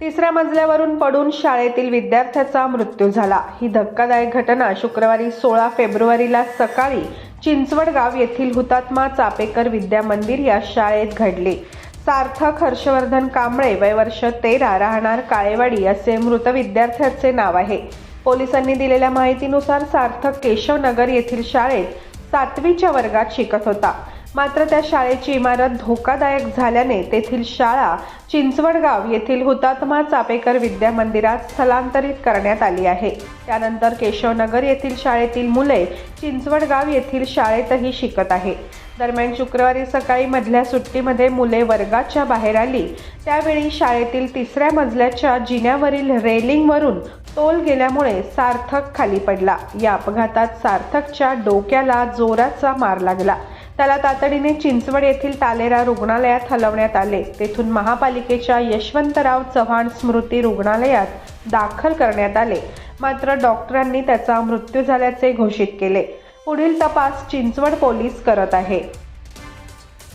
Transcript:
तिसऱ्या मजल्यावरून पडून शाळेतील विद्यार्थ्याचा मृत्यू झाला. ही धक्कादायक घटना शुक्रवारी सोळा फेब्रुवारीला सकाळी चिंचवड गाव येथील हुतात्मा चापेकर विद्या मंदिर या शाळेत घडली. सार्थक हर्षवर्धन कांबळे वय वर्ष तेरा राहणार काळेवाडी असे मृत विद्यार्थ्याचे नाव आहे. पोलिसांनी दिलेल्या माहितीनुसार सार्थक केशवनगर येथील शाळेत सातवीच्या वर्गात शिकत होता. मात्र त्या शाळेची इमारत धोकादायक झाल्याने तेथील शाळा चिंचवडगाव येथील हुतात्मा चापेकर विद्या मंदिरात स्थलांतरित करण्यात आली आहे. त्यानंतर केशवनगर येथील शाळेतील मुले चिंचवडगाव येथील शाळेतही शिकत आहे. दरम्यान शुक्रवारी सकाळी मधल्या सुट्टीमध्ये मुले वर्गाच्या बाहेर आली. त्यावेळी शाळेतील तिसऱ्या मजल्याच्या जिन्यावरील रेलिंगवरून तोल गेल्यामुळे सार्थक खाली पडला. या अपघातात सार्थकच्या डोक्याला जोराचा मार लागला. त्याला तातडीने चिंचवड येथील तालेरा रुग्णालयात हलवण्यात आले. तेथून महापालिकेच्या यशवंतराव चव्हाण स्मृती रुग्णालयात दाखल करण्यात आले. मात्र डॉक्टरांनी त्याचा मृत्यू झाल्याचे घोषित केले. पुढील तपास चिंचवड पोलीस करत आहे.